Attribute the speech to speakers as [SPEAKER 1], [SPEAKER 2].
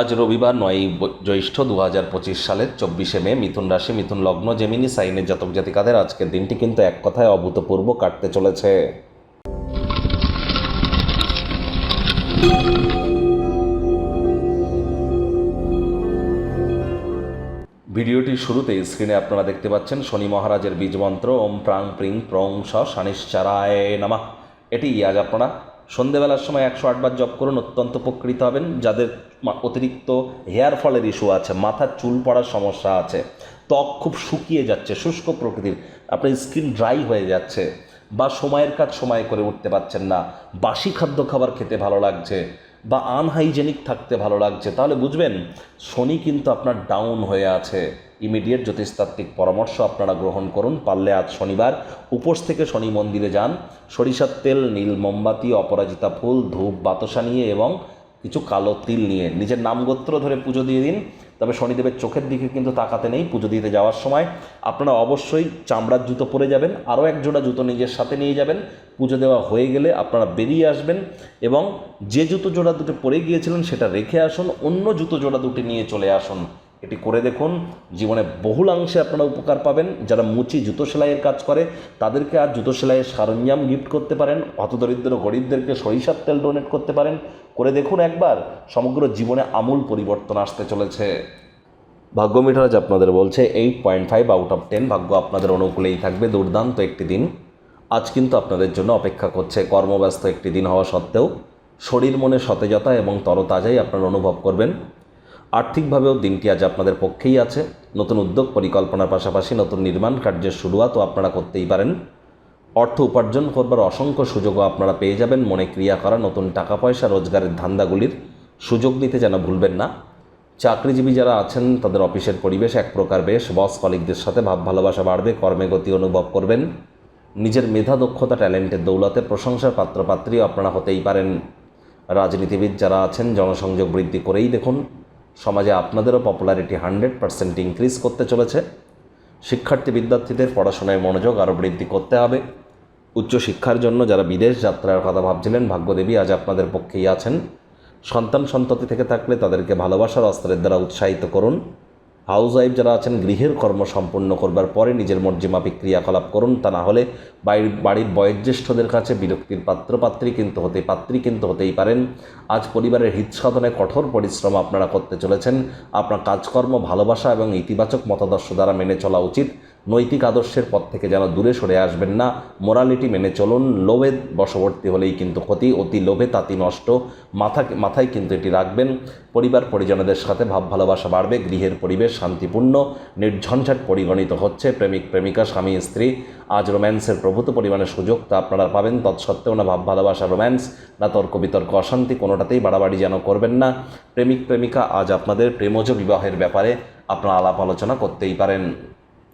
[SPEAKER 1] আজ রবিবার নয়ই জ্যৈষ্ঠ দু হাজার পঁচিশ সালের চব্বিশে মে, মিথুন রাশি, মিথুন লগ্ন, জেমিনি সাইনের জাতক জাতিকাদের আজকের দিনটি কিন্তু এক কথায় অভূতপূর্ব কাটতে চলেছে। ভিডিওটির শুরুতেই স্ক্রিনে আপনারা দেখতে পাচ্ছেন শনি মহারাজের বীজ মন্ত্র ওম প্রাং প্রিং প্রং স, শানিশ্চারায় নামা। এটি আজ আপনারা সন্ধেবেলার সময় একশো আটবার জপ করুন, অত্যন্ত উপকৃত হবেন। যাদের অতিরিক্ত হেয়ার ফলের ইস্যু আছে, মাথার চুল পড়ার সমস্যা আছে, ত্বক খুব শুকিয়ে যাচ্ছে, শুষ্ক প্রকৃতির, আপনার স্কিন ড্রাই হয়ে যাচ্ছে বা সময়ের কাজ সময় করে উঠতে পারছেন না, বাসি খাদ্য খাবার খেতে ভালো লাগছে বা আনহাইজেনিক থাকতে ভালো লাগছে। তাহলে বুঝবেন, শনি কিন্তু আপনার ডাউন হয়ে আছে। ইমিডিয়েট জ্যোতিষতাত্ত্বিক পরামর্শ আপনারা গ্রহণ করুন। পারলে আজ শনিবার, উপোস থেকে শনি মন্দিরে যান। সরিষার তেল, নীল মোমবাতি, অপরাজিতা ফুল, ধূপ, বাতাসা নিয়ে এবং কিছু কালো তিল নিয়ে নিজের নামগোত্র ধরে পুজো দিয়ে দিন, তবে শনিদেবের চোখের দিকে কিন্তু তাকাতে নেই পুজো দিতে যাওয়ার সময়। আপনারা অবশ্যই চামড়ার জুতো পরে যাবেন, আরও এক জোড়া জুতো নিজের সাথে নিয়ে যাবেন। পুজো দেওয়া হয়ে গেলে আপনারা বেরিয়ে আসবেন এবং যে জুতো জোড়া দুটো পরে গিয়েছিলেন সেটা রেখে আসুন, অন্য জুতো জোড়া দুটি নিয়ে চলে আসুন। এটি করে দেখুন। জীবনে বহুলাংশে আপনারা উপকার পাবেন। যারা মুচি জুতো সেলাইয়ের কাজ করে, তাদেরকে আর জুতো সেলাইয়ের সরঞ্জাম গিফট করতে পারেন। হতদরিদ্র গরিবদেরকে সরিষার তেল ডোনেট করতে পারেন। করে দেখুন একবার, সমগ্র জীবনে আমূল পরিবর্তন আসতে চলেছে। ভাগ্য মিটার আজ আপনাদের বলছে eight point five out of ten ভাগ্য আপনাদের অনুকূলেই থাকবে। দুর্দান্ত একটি দিন। আজ কিন্তু আপনাদের জন্য অপেক্ষা করছে কর্মব্যস্ত একটি দিন হওয়া সত্ত্বেও। শরীর মনে সতেজতা এবং তরতাজাই আপনারা অনুভব করবেন। আর্থিকভাবেও দিনটি আজ আপনাদের পক্ষেই আছে। নতুন উদ্যোগ পরিকল্পনার পাশাপাশি নতুন নির্মাণ কার্যের শুরুয়াতও আপনারা করতেই পারেন। অর্থ উপার্জন করবার অসংখ্য সুযোগও আপনারা পেয়ে যাবেন। মনে ক্রিয়া করা নতুন টাকা পয়সা রোজগারের ধান্দাগুলির সুযোগ নিতে যেন ভুলবেন না। চাকরিজীবী যারা আছেন, তাদের অফিসের পরিবেশ এক প্রকার বেশ। বস কলিগদের সাথে ভাব ভালোবাসা বাড়বে, কর্মে গতি অনুভব করবেন। নিজের মেধা, দক্ষতা, ট্যালেন্টের দৌলতে প্রশংসার পাত্রপাত্রী আপনারা হতেই পারেন। রাজনীতিবিদ যারা আছেন, জনসংযোগ বৃদ্ধি করেই দেখুন। সমাজে আপনাদেরও পপুলারিটি হান্ড্রেড পার্সেন্ট ইনক্রিজ করতে চলেছে। শিক্ষার্থী বিদ্যার্থীদের পড়াশোনায় মনোযোগ আরও বৃদ্ধি করতে হবে। উচ্চশিক্ষার জন্য যারা বিদেশ যাত্রার কথা ভাবছিলেন, ভাগ্যদেবী আজ আপনাদের পক্ষেই আছেন। সন্তান সন্ততি থেকে থাকলে তাদেরকে ভালোবাসার অস্ত্রের দ্বারা উৎসাহিত করুন। হাউস ওয়াইফ যারা আছেন, গৃহের কর্ম সম্পন্ন করবার পরে নিজের মর্জিমাফিক ক্রিয়াকলাপ করুন, তা না হলে বাড়ির বাড়ির বয়োজ্যেষ্ঠদের কাছে বিরক্তির পাত্রপাত্রী কিন্তু হতে, পাত্রী কিন্তু হতেই পারেন। আজ পরিবারের হিত সাধনে কঠোর পরিশ্রম আপনারা করতে চলেছেন। আপনার কাজকর্ম, ভালোবাসা এবং ইতিবাচক মতাদর্শ দ্বারা মেনে চলা উচিত। নৈতিক আদর্শের পথ থেকে যেন দূরে সরে আসবেন না। মোরালিটি মেনে চলুন, লোভে বশবর্তী হলেই কিন্তু ক্ষতি, অতি লোভে তাতি নষ্ট। মাথা, মাথায় কিন্তু এটি রাখবেন। পরিবার, পরিজনদের সাথে ভাব, ভালোবাসা বাড়বে, গৃহের পরিবেশ শান্তিপূর্ণ, নির্ঝঞ্ঝাট পরিগণিত হচ্ছে, প্রেমিক, প্রেমিকা, স্বামী, স্ত্রী। আজ রোম্যান্সের প্রভূত পরিমাণে সুযোগ, তা আপনারা পাবেন। তৎসত্ত্বেও না ভাব, ভালোবাসা, রোম্যান্স, না তর্ক, বিতর্ক, অশান্তি কোনোটাতেই বাড়াবাড়ি যেন করবেন না। প্রেমিক, প্রেমিকা, আজ আপনাদের প্রেমজ বিবাহের ব্যাপারে আপনারা আলাপ আলোচনা করতেই পারেন।